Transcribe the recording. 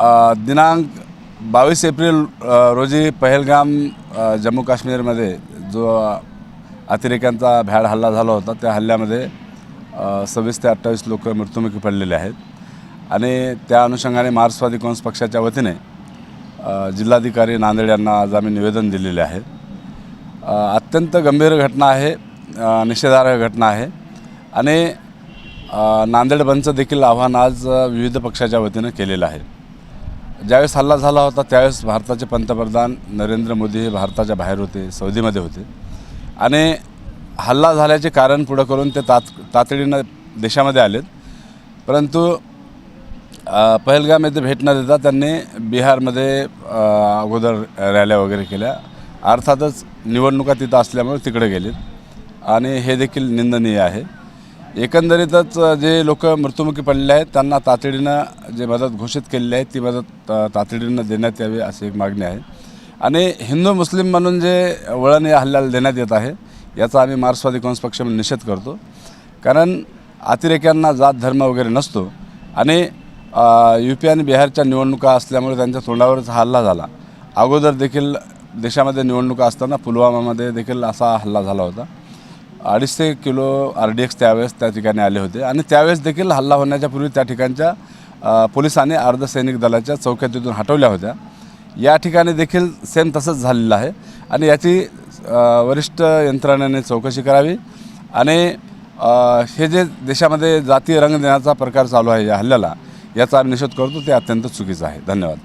दिनांक बावीस एप्रिल रोजी पहलगाम जम्मू काश्मीरमध्ये जो अतिरेक्यांचा भ्याड हल्ला झाला होता त्या हल्ल्यामध्ये सव्वीस ते अठ्ठावीस लोक मृत्युमुखी पडलेले आहेत. आणि त्या अनुषंगाने मार्क्सवादी कॉन्स पक्षाच्या वतीने जिल्हाधिकारी नांदेड यांना आज आम्ही निवेदन दिलेले आहे. अत्यंत गंभीर घटना आहे निषेधार्ह घटना आहे. आणि नांदेड बंदचं देखील आव्हान आज विविध पक्षाच्या वतीनं केलेलं आहे. ज्यावेळेस हल्ला झाला होता त्यावेळेस भारताचे पंतप्रधान नरेंद्र मोदी हे भारताच्या बाहेर होते सौदीमध्ये होते. आणि हल्ला झाल्याचे कारण पुढं करून ते तात तातडीनं देशामध्ये आलेत. परंतु पहलगाम येथे भेट न देता त्यांनी बिहारमध्ये अगोदर रॅल्या वगैरे केल्या. अर्थातच निवडणुका तिथं असल्यामुळे तिकडे गेलेत. आणि हे देखील निंदनीय आहे. एकंदरीतच जे लोक मृत्युमुखी पडले आहेत त्यांना तातडीनं जे मदत घोषित केलेली आहे ती मदत तातडीनं देण्यात यावी अशी एक मागणी आहे. आणि हिंदू मुस्लिम म्हणून जे वळण या हल्ल्याला देण्यात येत आहे याचा आम्ही मार्क्सवादी काँग्रेस पक्ष निषेध करतो. कारण अतिरेक्यांना जात धर्म वगैरे नसतो आणि यू पी आणि बिहारच्या निवडणुका असल्यामुळे त्यांच्या तोंडावरच हा हल्ला झाला. अगोदर देखील देशामध्ये निवडणुका असताना पुलवामामध्ये देखील असा हल्ला झाला होता. अडीचशे किलो आर डी एक्स त्यावेळेस त्या ठिकाणी आले होते. आणि त्यावेळेस देखील हल्ला होण्याच्या पूर्वी त्या ठिकाणच्या पोलिसांनी अर्धसैनिक दलाच्या चौक्या तिथून हटवल्या होत्या. या ठिकाणी देखील सेम तसंच झालेलं आहे. आणि याची वरिष्ठ यंत्रणेने चौकशी करावी. आणि हे जे देशामध्ये जातीय रंग देण्याचा प्रकार चालू आहे या हल्ल्याला याचा निषेध करतो. ते अत्यंत चुकीचं आहे. धन्यवाद.